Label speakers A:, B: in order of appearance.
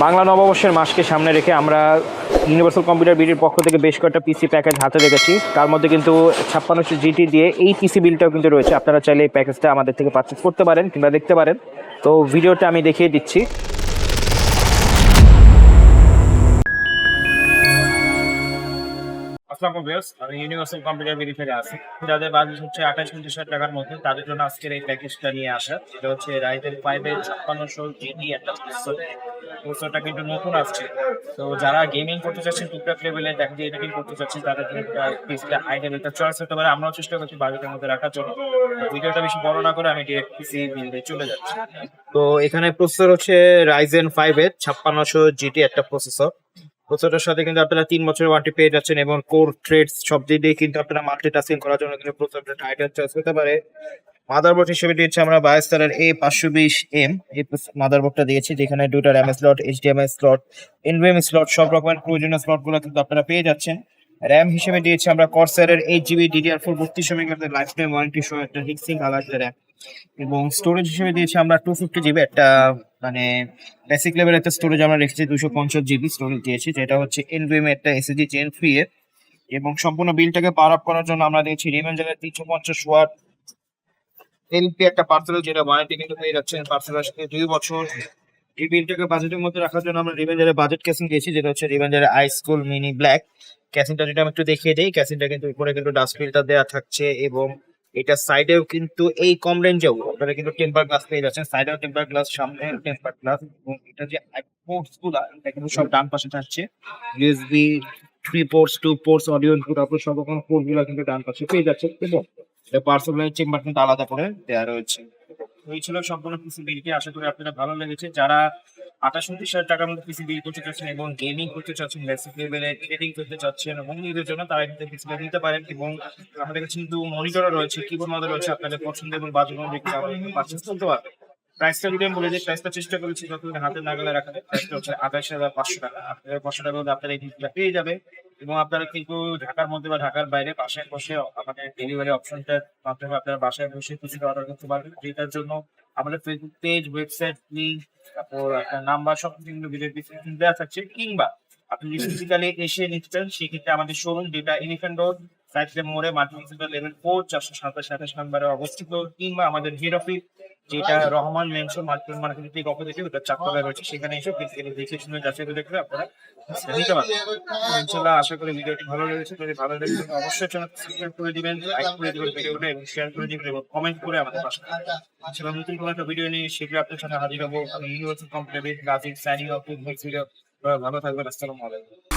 A: বাংলা নববর্ষের মাসকে সামনে রেখে আমরা ইউনিভার্সাল কম্পিউটার বিডির পক্ষ থেকে বেশ কয়েকটা পিসি প্যাকেজ হাতে রেখেছি তার মধ্যে কিন্তু ছাপ্পান্নশো জিটি দিয়ে এই পিসি বিলটাও কিন্তু রয়েছে। আপনারা চাইলে এই প্যাকেজটা আমাদের থেকে পারচেস করতে পারেন কিংবা দেখতে পারেন। তো ভিডিওটা আমি দেখিয়ে দিচ্ছি। আসসালামু ভিউয়ার্স আমি ইউনিভার্সাল কম্পিউটার থেকে আসি যাদের বাজেট হচ্ছে আঠাশ উনত্রিশ হাজার টাকার মধ্যে, তাদের জন্য আজকের এই প্যাকেজটা নিয়ে আসা। এটা হচ্ছে রাইজেন ফাইভের ছাপ্পান্নশো জিটি একটা প্রসেসর প্রসেসরটা কিন্তু নতুন আসছে। তো যারা গেমিং করতে চাচ্ছেন, টুকটাক লেভেলে দেখা যায় এটাকে করতে চাচ্ছেন, তাদের জন্য পিসিটা হাই লেভেলটা চয়েস হতে পারে। আমরাও চেষ্টা করছি বাজেটের মধ্যে রাখার জন্য। ভিডিওটা বেশি বড় না করে আমি ডিরেক্ট পিসি বিল্ডে চলে যাচ্ছি। তো এখানে প্রসেসর হচ্ছে রাইজেন ফাইভের ছাপ্পান্নশো জিটি একটা প্রসেসর প্রসেসরের সাথে কিন্তু আপনারা তিন বছরের ওয়ারেন্টি পেয়ে যাচ্ছেন এবং কোর থ্রেডস সব দিক দিয়ে কিন্তু আপনারা মাল্টি টাস্কিং করার জন্য কিন্তু প্রসেসরটা টাইটাল চয়েস হতে পারে। মাদারবোর্ড হিসেবে দিয়েছে আমরা বাইশ বায়োস্টারের এ পাঁচশো বিশ এম এই মাদারবোর্ডটা দিয়েছি, যেখানে দুটো RAM slot HDMI slot NVMe slot সব রকমের প্রয়োজনীয় স্লটগুলো কিন্তু আপনারা পেয়ে যাচ্ছেন। র্যাম হিসেবে দিয়েছি আমরা কর্সারের এইট জিবি ডিডিআর ফোর বত্রিশশো মেগাহার্টের লাইফ টাইম ওয়ারেন্টি সহ একটা হিক্সিং আলাদা র্যাম এবং স্টোরেজ হিসেবে দিয়েছি আমরা টু ফিফটি জিবি একটা মানে বেসিক লেভেল একটা স্টোরেজ আমরা রেখেছি দুশো পঞ্চাশ জিবি স্টোরেজ দিয়েছি, যেটা হচ্ছে এনভিএম একটা এসএসডি জেন থ্রি এর। এবং সম্পূর্ণ বিলটাকে পাওয়ার আপ করার জন্য আমরা দিয়েছি রিভেঞ্জারের তিনশো পঞ্চাশ ওয়াট এলপি একটা পার্সেল যেটা ওয়ারেন্টি কিন্তু পেয়ে যাচ্ছে পার্সেল আসলে দুই বছর। এই বিলটাকে বাজেটের মধ্যে রাখার জন্য আমরা রিভেঞ্জারের বাজেট ক্যাসিং দিয়েছি, যেটা হচ্ছে রিভেঞ্জারের আই স্কুল মিনি ব্ল্যাক ক্যাসিংটা যেটা আমি একটু দেখিয়ে দিই ক্যাসিংটা কিন্তু উপরে কিন্তু ডাস্ট ফিল্টার দেওয়া থাকছে এবং এটা সাইডেও কিন্তু এই কম রেঞ্জেও আপনারা কিন্তু টেম্পার গ্লাস পেয়ে যাচ্ছেন। সাইডেও টেম্পার গ্লাস সামনে টেম্পার গ্লাস এবং এটা যে পোর্টসগুলা, এটা কিন্তু সব ডান পাশে থাকছে। USB three ports two ports audio input output সব রকম পোর্টগুলা কিন্তু ডান পাশে পেয়ে যাচ্ছে এবং পার্সেল চেম্বার কিন্তু আলাদা করে দেওয়া রয়েছে। এই ছিল সম্পূর্ণ পিসি বিলটি আশা করি আপনাদের ভালো লেগেছে। যারা আঠাশ, উনত্রিশ হাজার টাকার মধ্যে পিসি বিল করতে চাচ্ছেন এবং গেমিং করতে চাচ্ছেন বেসিক লেভেলে ট্রেডিং করতে চাচ্ছেন এবং নিজেদের জন্য তারা কিন্তু পিসিটা নিতে পারেন এবং আমাদের কাছে কিন্তু মনিটরও রয়েছে কিবোর্ড মধ্যে রয়েছে আপনাদের পছন্দ এবং বাজেট অনুযায়ী পারচেস করতে পারবেন প্রাইসটা যদি আমি বলে দিই প্রাইসটা চেষ্টা করেছি যতদিন হাতে নাগালে রাখাতে। প্রাইসটা হচ্ছে আঠাশ হাজার পাঁচশো টাকা। আপনাদের পাঁচশো টাকার মধ্যে আপনারা এই জিনিসটা পেয়ে যাবে এবং আপনারা কিন্তু ঢাকার মধ্যে বা ঢাকার বাইরে বাসায় বসে আমাদের ডেলিভারি অপশনটার মাধ্যমে আপনারা বাসায় বসে কিছু অর্ডার করতে পারবেন যেটার জন্য আমাদের ফেসবুক পেজ ওয়েবসাইট লিঙ্ক তারপর আপনার নাম্বার সব কিছু কিন্তু ভিডিও ডিসক্রিপশন দেওয়া থাকছে। কিংবা আপনি ফিজিক্যালি এসে নিচ্ছেন সেক্ষেত্রে আমাদের শোরুম ডেটা ইনিফেন্ট রোড সাইকেল মোড়ে মাল্টিমিউনিসিপাল লেভেল ফোর চারশো সাতাশ সাতাশ নাম্বারে অবস্থিত। কিংবা আমাদের হেড অফিস যেটা রহমান মেনশন মার্কেট মার্কেট অপোজিটে ওটা চাকরি রয়েছে। সেখানে এসে ফিজিক্যালি আপনারা নিতে পারবেন। আশা করি ভিডিওটি ভালো লেগেছে। যদি ভালো লেগেছে অবশ্যই চ্যানেল সাবস্ক্রাইব করে দিবেন লাইক করে দিবেন ভিডিওটা এবং শেয়ার করে দিবেন, এবং কমেন্ট করে আমাদের পাশে নতুন কোনো একটা ভিডিও নিয়ে শীঘ্রই আপনার সাথে হাজির হব। ইউনিভার্সিটি কমপ্লিট গাজিক সাইনিং অফ ভিডিও ভালো থাকবেন। আসসালামু আলাইকুম।